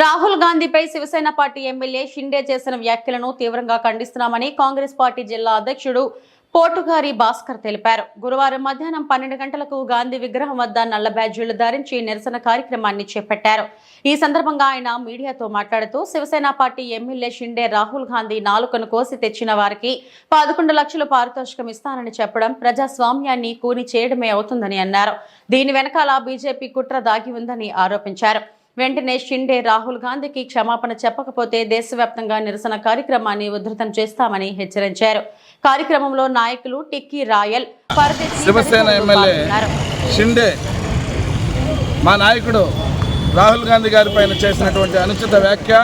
రాహుల్ గాంధీపై Shiv Sena party MLA Shinde చేసిన వ్యాఖ్యలను తీవ్రంగా ఖండిస్తున్నామని కాంగ్రెస్ పార్టీ జిల్లా అధ్యక్షుడు పోటుగారి భాస్కర్ తెలిపారు. గురువారం మధ్యాహ్నం పన్నెండు గంటలకు గాంధీ విగ్రహం వద్ద నల్ల బ్యాడ్జీలు ధరించి నిరసన కార్యక్రమాన్ని చేపట్టారు. ఈ సందర్భంగా ఆయన మీడియాతో మాట్లాడుతూ శివసేన పార్టీ ఎమ్మెల్యే షిండే రాహుల్ గాంధీ నాలుకను కోసి తెచ్చిన వారికి పదకొండు లక్షలు పారితోషికం ఇస్తానని చెప్పడం ప్రజాస్వామ్యాన్ని కూని చేయడమే అవుతుందని అన్నారు. దీని వెనకాల బీజేపీ కుట్ర దాగి ఉందని ఆరోపించారు. వెంటనే షిండే రాహుల్ గాంధీకి క్షమాపణ చెప్పకపోతే దేశవ్యాప్తంగా నిరసన కార్యక్రమాన్ని ఉధృతం చేస్తామని హెచ్చరించారు. కార్యక్రమంలో నాయకులు టిక్కీ రాయల్ శివసేన ఎమ్మెల్యే. షిండే మా నాయకుడు రాహుల్ గాంధీ గారి పైన చేసినటువంటి అనుచిత వ్యాఖ్య.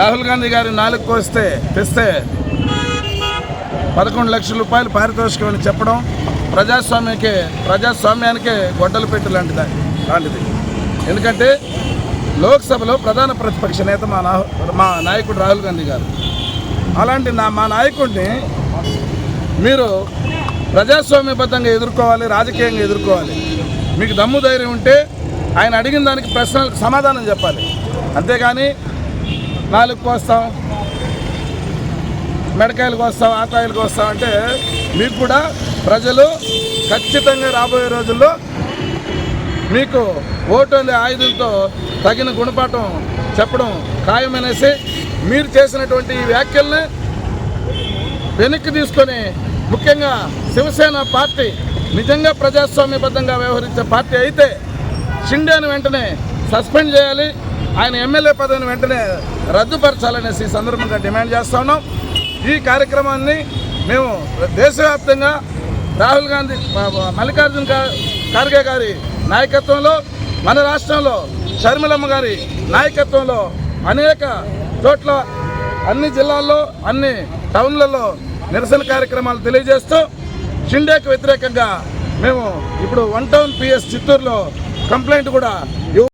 రాహుల్ గాంధీ గారి నాలుగు కోస్తే తెస్తే పదకొండు లక్షల రూపాయలు పారితోషికం అని చెప్పడం ప్రజాస్వామ్యకే ప్రజాస్వామ్యానికే గొడ్డలు పెట్టి లాంటిది లాంటిది. ఎందుకంటే లోక్సభలో ప్రధాన ప్రతిపక్ష నేత మా నా మా నాయకుడు రాహుల్ గాంధీ గారు. అలాంటి నా మా నాయకుడిని మీరు ప్రజాస్వామ్యబద్ధంగా ఎదుర్కోవాలి రాజకీయంగా ఎదుర్కోవాలి. మీకు దమ్ము ధైర్యం ఉంటే ఆయన అడిగిన దానికి ప్రశ్నలకు సమాధానం చెప్పాలి. అంతేగాని నాలుగు కోస్తాం మెడకాయలు కోస్తాం ఆకాయలు కోస్తాం అంటే మీకు కూడా ప్రజలు ఖచ్చితంగా రాబోయే రోజుల్లో మీకు ఓటు అనే ఆయుధంతో తగిన గుణపాఠం చెప్పడం ఖాయమనేసి మీరు చేసినటువంటి ఈ వ్యాఖ్యల్ని వెనక్కి తీసుకొని ముఖ్యంగా శివసేన పార్టీ నిజంగా ప్రజాస్వామ్యబద్ధంగా వ్యవహరించే పార్టీ అయితే షిండేని వెంటనే సస్పెండ్ చేయాలి. ఆయన ఎమ్మెల్యే పదవిని వెంటనే రద్దుపరచాలనేసి ఈ సందర్భంగా డిమాండ్ చేస్తా ఉన్నాం. ఈ కార్యక్రమాన్ని మేము దేశవ్యాప్తంగా రాహుల్ గాంధీ మల్లికార్జున ఖార్గే గారి నాయకత్వంలో మన రాష్ట్రంలో షర్మిలమ్మ గారి నాయకత్వంలో అనేక చోట్ల అన్ని జిల్లాల్లో అన్ని టౌన్లలో నిరసన కార్యక్రమాలు తెలియజేస్తూ షిండేకి వ్యతిరేకంగా మేము ఇప్పుడు వన్ టౌన్ పిఎస్ చిత్తూరులో కంప్లైంట్ కూడా